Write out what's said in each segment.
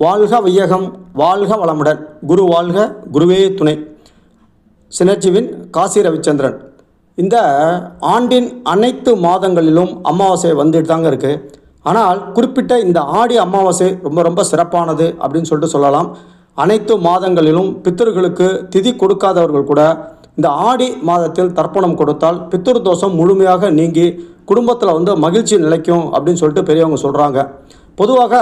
வாழ்க வையகம் வாழ்க வளமுடன். குரு வாழ்க குருவே துணை. சினர்ஜிவின் காசி ரவிச்சந்திரன். இந்த ஆண்டின் அனைத்து மாதங்களிலும் அமாவாசை வந்துட்டு தாங்க இருக்குது ஆனால் குறிப்பிட்ட இந்த ஆடி அமாவாசை ரொம்ப ரொம்ப சிறப்பானது அப்படின்னு சொல்லிட்டு சொல்லலாம். அனைத்து மாதங்களிலும் பித்தர்களுக்கு திதி கொடுக்காதவர்கள் கூட இந்த ஆடி மாதத்தில் தர்ப்பணம் கொடுத்தால் பித்திரு தோஷம் முழுமையாக நீங்கி குடும்பத்தில் வந்து மகிழ்ச்சி நிலைக்கும் அப்படின்னு சொல்லிட்டு பெரியவங்க சொல்கிறாங்க பொதுவாக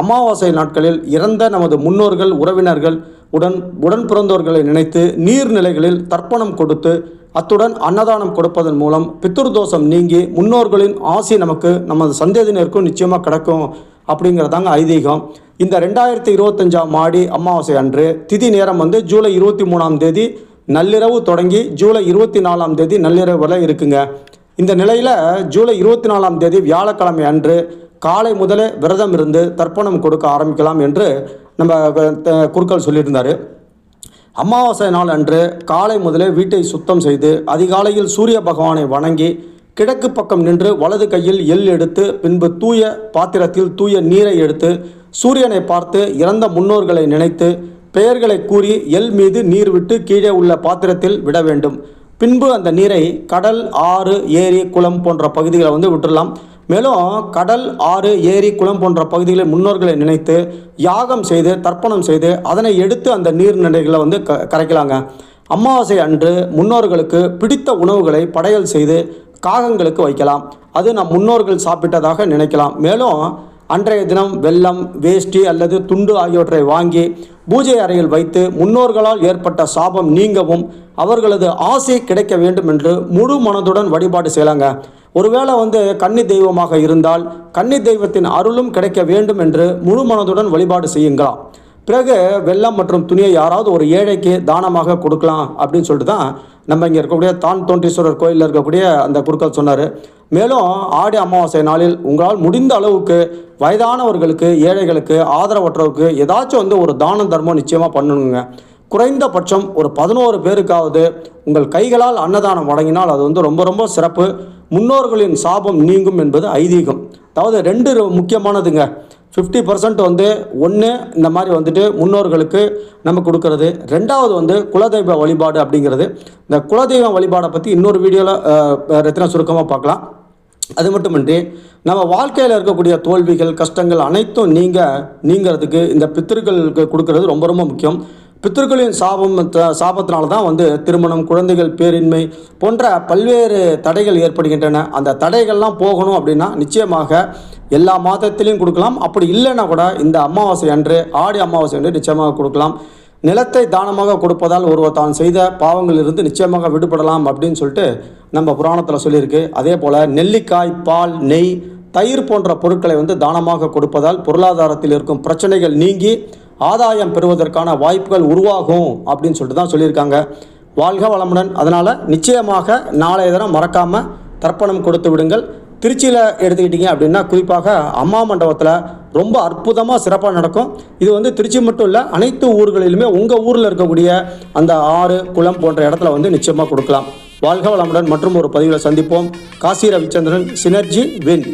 அமாவாசை நாட்களில் இறந்த நமது முன்னோர்கள் உறவினர்கள் உடன் உடன் பிறந்தோர்களை நினைத்து நீர்நிலைகளில் தர்ப்பணம் கொடுத்து அத்துடன் அன்னதானம் கொடுப்பதன் மூலம் பித்ரு தோஷம் நீங்கி முன்னோர்களின் ஆசி நமக்கு நமது சந்ததியினருக்கும் நிச்சயமாக கிடைக்கும் அப்படிங்கிறதாங்க ஐதீகம். இந்த ரெண்டாயிரத்தி இருபத்தஞ்சாம் ஆடி அமாவாசை அன்று திதி நேரம் வந்து ஜூலை இருபத்தி மூணாம் தேதி நள்ளிரவு தொடங்கி ஜூலை இருபத்தி நாலாம் தேதி நள்ளிரவு வரை இருக்குங்க. இந்த நிலையில் ஜூலை இருபத்தி நாலாம் தேதி வியாழக்கிழமை அன்று காலை முதலே விரதம் இருந்து தர்ப்பணம் கொடுக்க ஆரம்பிக்கலாம் என்று நம்ம குருக்கள் சொல்லியிருந்தார். அமாவாசை நாள் அன்று காலை முதலே வீட்டை சுத்தம் செய்து அதிகாலையில் சூரிய பகவானை வணங்கி கிழக்கு பக்கம் நின்று வலது கையில் எள் எடுத்து பின்பு தூய பாத்திரத்தில் தூய நீரை எடுத்து சூரியனை பார்த்து இறந்த முன்னோர்களை நினைத்து பெயர்களை கூறி எள் மீது நீர் விட்டு கீழே உள்ள பாத்திரத்தில் விட வேண்டும். பின்பு அந்த நீரை கடல் ஆறு ஏரி குளம் போன்ற பகுதிகளை வந்து விட்டுடலாம். மேலும் கடல் ஆறு ஏரி குளம் போன்ற பகுதிகளில் முன்னோர்களை நினைத்து யாகம் செய்து தர்ப்பணம் செய்து அதனை எடுத்து அந்த நீர்நிலைகளை வந்து க கரைக்கலாங்க. அமாவாசை அன்று முன்னோர்களுக்கு பிடித்த உணவுகளை படையல் செய்து காகங்களுக்கு வைக்கலாம். அது நம் முன்னோர்கள் சாப்பிட்டதாக நினைக்கலாம். மேலும் அன்றைய தினம் வெள்ளம் வேஷ்டி அல்லது துண்டு ஆகியவற்றை வாங்கி பூஜை அறையில் வைத்து முன்னோர்களால் ஏற்பட்ட சாபம் நீங்கவும் அவர்களது ஆசை கிடைக்க வேண்டும் என்று முழு மனதுடன் வழிபாடு செய்யலாங்க. ஒருவேளை வந்து கன்னி தெய்வமாக இருந்தால் கன்னி தெய்வத்தின் அருளும் கிடைக்க வேண்டும் என்று முழு மனதுடன் வழிபாடு செய்யுங்களாம் பிறகு வெள்ளம் மற்றும் துணியை யாராவது ஒரு ஏழைக்கு தானமாக கொடுக்கலாம் அப்படின்னு சொல்லிட்டு தான் நம்ம இங்கே இருக்கக்கூடிய தான் தோன்றீஸ்வரர் கோயிலில் இருக்கக்கூடிய அந்த குருக்கள் சொன்னார். மேலும் ஆடி அமாவாசை நாளில் உங்களால் முடிந்த அளவுக்கு வயதானவர்களுக்கு ஏழைகளுக்கு ஆதரவற்றவருக்கு ஏதாச்சும் வந்து ஒரு தானம் தர்மம் நிச்சயமாக பண்ணணுங்க. குறைந்தபட்சம் ஒரு பதினோரு பேருக்காவது உங்கள் கைகளால் அன்னதானம் வழங்கினால் அது வந்து ரொம்ப ரொம்ப சிறப்பு. முன்னோர்களின் சாபம் நீங்கும் என்பது ஐதீகம். அதாவது ரெண்டு முக்கியமானதுங்க. ஃபிஃப்டி பர்சன்ட் வந்து ஒன்று இந்த மாதிரி வந்துட்டு முன்னோர்களுக்கு நம்ம கொடுக்கறது. ரெண்டாவது வந்து குலதெய்வ வழிபாடு அப்படிங்கிறது. இந்த குலதெய்வ வழிபாடை பற்றி இன்னொரு வீடியோவில் ரத்தின சுருக்கமாக பார்க்கலாம். அது மட்டுமின்றி நம்ம வாழ்க்கையில் இருக்கக்கூடிய தோல்விகள் கஷ்டங்கள் அனைத்தும் நீங்கள் நீங்கிறதுக்கு இந்த பித்திருக்களுக்கு கொடுக்கறது ரொம்ப ரொம்ப முக்கியம். பித்திருக்களின் சாபம் த- சாபத்தினால தான் வந்து திருமணம் குழந்தைகள் பேரின்மை போன்ற பல்வேறு தடைகள் ஏற்படுகின்றன. அந்த தடைகள்லாம் போகணும் அப்படின்னா நிச்சயமாக எல்லா மாதத்திலையும் கொடுக்கலாம். அப்படி இல்லைன்னா கூட இந்த அமாவாசை அன்று ஆடி அமாவாசை அன்று நிச்சயமாக கொடுக்கலாம். நிலத்தை தானமாக கொடுப்பதால் ஒருவர் தான் செய்த பாவங்களிலிருந்து நிச்சயமாக விடுபடலாம் அப்படின்னு சொல்லிட்டு நம்ம புராணத்தில் சொல்லியிருக்கு. அதே போல் நெல்லிக்காய் பால் நெய் தயிர் போன்ற பொருட்களை வந்து தானமாக கொடுப்பதால் பொருளாதாரத்தில் இருக்கும் பிரச்சனைகள் நீங்கி ஆதாயம் பெறுவதற்கான வாய்ப்புகள் உருவாகும் அப்படின்னு சொல்லிட்டு தான் சொல்லியிருக்காங்க. வாழ்க வளமுடன். அதனால் நிச்சயமாக நாளைய தினம் மறக்காமல் தர்ப்பணம் கொடுத்து விடுங்கள். திருச்சியில் எடுத்துக்கிட்டிங்க அப்படின்னா குறிப்பாக அம்மா மண்டபத்தில் ரொம்ப அற்புதமாக சிறப்பாக நடக்கும். இது வந்து திருச்சி மட்டும் இல்லை அனைத்து ஊர்களிலுமே உங்கள் ஊரில் இருக்கக்கூடிய அந்த ஆறு குளம் போன்ற இடத்துல வந்து நிச்சயமாக கொடுக்கலாம். வாழ்க வளமுடன் மற்றும் ஒரு பதிவில் சந்திப்போம். Kashi Ravichandran synergy win